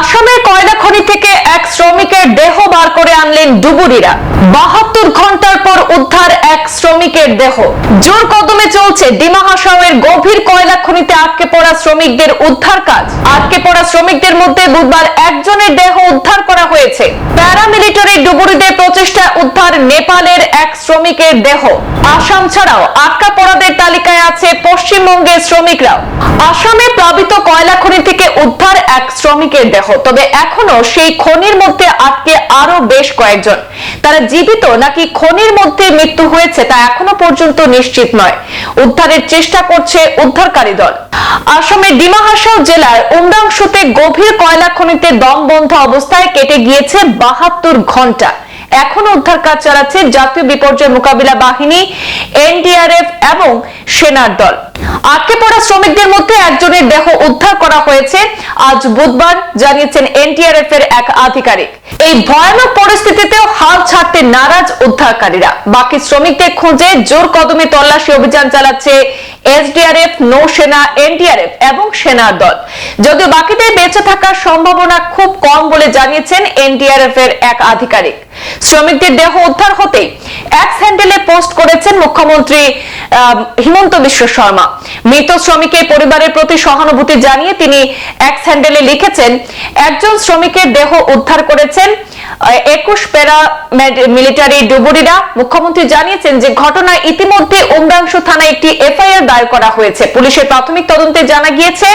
আসামের কয়লা খনি থেকে এক শ্রমিকের দেহ বার করে আনলেন ডুবুরিরা। বাহাত্তর ঘণ্টার পর উদ্ধার এক শ্রমিকের দেহ। জোর কদমে চলছে ডিমা হাসাওয়ের গভীর কয়লা খনিতে আটকে পড়া শ্রমিকদের উদ্ধার কাজ। আটকে পড়া শ্রমিকদের মধ্যে বুধবার একজনের দেহ উদ্ধার করা হয়েছে। প্যারামিলিটারি ডুবুরিদের প্রচেষ্টা উদ্ধার নেপালের এক শ্রমিকের দেহ। আসাম ছাড়াও আটকা পড়াদের তালিকায় আছে পশ্চিমবঙ্গের শ্রমিকরাও। আসামে প্লাবিত কয়লা খনি থেকে উদ্ধার শ্রমিকের দেহ। তবে এখনও সেই খনির মধ্যে আটকে আরও বেশ কয়েকজন। তারা জীবিত নাকি খনির মধ্যে মৃত্যু হয়েছে তা এখনও পর্যন্ত নিশ্চিত নয়। উদ্ধারের চেষ্টা করছে উদ্ধারকারী দল। আসামের ডিমা হাসাও জেলার উমরাংশুতে গভীর কয়লা খনিতে দম বন্ধ অবস্থায় কেটে গিয়েছে বাহাত্তর ঘণ্টা এখনও উদ্ধার কাজ চালাচ্ছে জাতীয় বিপর্যয় মোকাবিলা বাহিনী, এনডিআরএফ এবং সেনার দল। আটকে পড়া শ্রমিকদের মধ্যে একজনের দেহ উদ্ধার করা হয়েছে। আজ বুধবার জানিয়েছেন এনডিআরএফ এর এক আধিকারিক। এই ভয়ানক পরিস্থিতিতেও হাল ছাড়তে নারাজ উদ্ধারকারীরা। বাকি শ্রমিকদের খোঁজে জোর কদমে তল্লাশি অভিযান চালাচ্ছে এসডিআরএফ, নৌসেনা এনডিআরএফ এবং সেনার দল। যদিও বাকিদের বেঁচে থাকার সম্ভাবনা খুব কম বলে জানিয়েছেন এনডিআরএফ এর এক আধিকারিক। শ্রমিকদের দেহ উদ্ধার হতেই এক হ্যান্ডেলে পোস্ট করেছেন মুখ্যমন্ত্রী হিমন্ত বিশ্ব শর্মা। মৃত শ্রমিকের পরিবারের প্রতি সহানুভূতি জানিয়ে তিনি এক্স হ্যান্ডেলে লিখেছেন, একজন শ্রমিকের দেহ উদ্ধার করেছেন, একুশ প্যারা মিলিটারি ডুবুরিরা। মুখ্যমন্ত্রী জানিয়েছেন যে ঘটনায় ইতিমধ্যে উমরাংশ থানায় একটি এফআইআর দায়ের করা হয়েছে। পুলিশের প্রাথমিক তদন্তে জানা গিয়েছে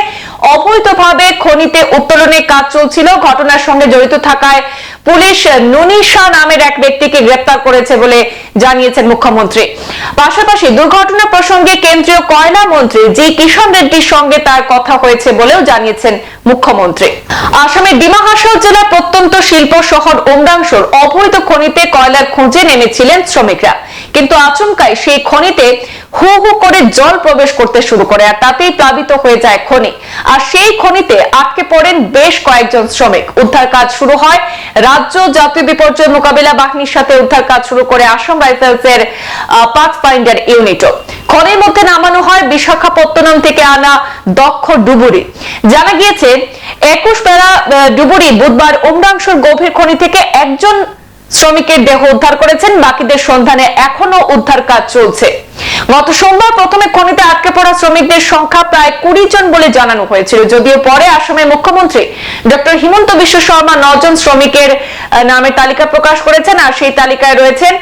অবৈধভাবে খনিতে উত্তোলনের কাজ চলছিল। ঘটনার সঙ্গে জড়িত থাকায় পুলিশ নুনিশা নামের এক ব্যক্তিকে গ্রেপ্তার করেছে বলে জানিয়েছেন মুখ্যমন্ত্রী। পাশাপাশি দুর্ঘটনা প্রসঙ্গে কেন্দ্রীয় কয়লা মন্ত্রী জি কিষণ রেড্ডির সঙ্গে তার কথা হয়েছে বলেও জানিয়েছেন মুখ্যমন্ত্রী। আসামের ডিমা হাসাও জেলার প্রত্যন্ত শিল্প শহর ওমরাংশর অবৈধ খনিতে কয়লার খুঁজে নেমেছিলেন শ্রমিকরা। কিন্তু আচমকাই সেই খনিতে হু হু করে জল প্রবেশ করতে শুরু করে আর তাতেই প্লাবিত হয়ে যায় খনি। আর সেই খনিতে আটকে পড়েন বেশ কয়েকজন শ্রমিক। উদ্ধার কাজ শুরু হয় রাজ্য জাতীয় বিপর্যয় মোকাবিলা বাহিনীর সাথে উদ্ধার কাজ শুরু করে আসাম রাইফেলস এর পাথ ফাইন্ডার ইউনিটও খনির মধ্যে নামানো হয় বিশাখাপত্তনম থেকে আনা দক্ষ ডুবুরি। জানা গিয়েছে, একুশ প্যারা ডুবুরি বুধবার উমরাংশর গভীর খনি থেকে একজন শ্রমিকের দেহ উদ্ধার করেছেন, বাকিদের সন্ধানে এখনও উদ্ধার কাজ চলছে। গত সোমবার প্রথমে খনিতে আটকে পড়া শ্রমিকদের সংখ্যা প্রায় কুড়ি জন বলে জানানো হয়েছিল। যদিও পরে আসামের মুখ্যমন্ত্রী ডক্টর হিমন্ত বিশ্ব শর্মা নজন শ্রমিকের নামের তালিকা প্রকাশ করেছেন আর সেই তালিকায় রয়েছেন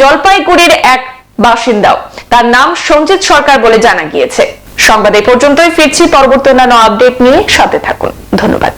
জলপাইগুড়ির এক বাসিন্দাও। তার নাম সঞ্জিত সরকার বলে জানা গিয়েছে। সংবাদ এই পর্যন্তই। ফিরছি পরবর্তী অন্যান্য আপডেট নিয়ে। সাথে থাকুন। ধন্যবাদ।